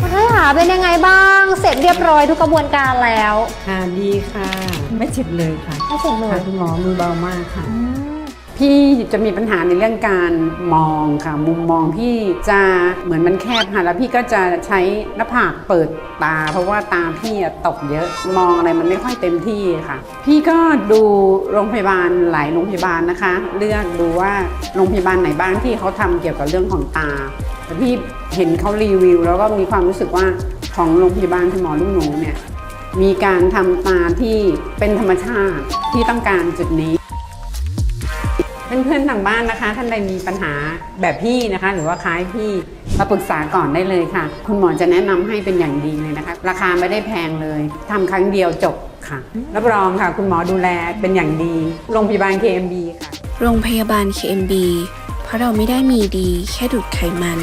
คุณให้หาเป็นยังไงบ้าง เสร็จเรียบร้อยทุกกระบวนการแล้ว ค่ะดีค่ะ ไม่เจ็บเลยค่ะไม่เสร็จเลค่ะยคุณหมอมือเบามากค่ะอืม พี่จะมีปัญหาในเรื่องการมองค่ะ มุมมองพี่จะเหมือนมันแคบค่ะแล้วพี่ก็จะใช้หน้าผากเปิดตา เพราะว่าตาพี่ตกเยอะมองอะไรมันไม่ค่อยเต็มที่ค่ะ พี่ก็ดูโรงพยาบาลหลายโรงพยาบาลนะคะ เลือกดูว่าโรงพยาบาลไหนบ้างที่เขาทำเกี่ยวกับเรื่องของตาแต่พี่เห็นเขารีวิว แล้วก็มีความรู้สึกว่าของโรงพยาบาลคุณหมอลูกหนูเนี่ยมีการทำตาที่เป็นธรรมชาติที่ต้องการจุดนี้ เพื่อนๆทางบ้านนะคะ ท่านใดมีปัญหาแบบพี่นะคะ หรือว่าคล้ายพี่มาปรึกษาก่อนได้เลยค่ะ คุณหมอจะแนะนำให้เป็นอย่างดีเลยนะคะ ราคาไม่ได้แพงเลยทำครั้งเดียวจบค่ะรับรองค่ะ คุณหมอดูแลเป็นอย่างดี โรงพยาบาล KMB ค่ะ โรงพยาบาล KMB เพราะเราไม่ได้มีดีแค่ดูดไขมัน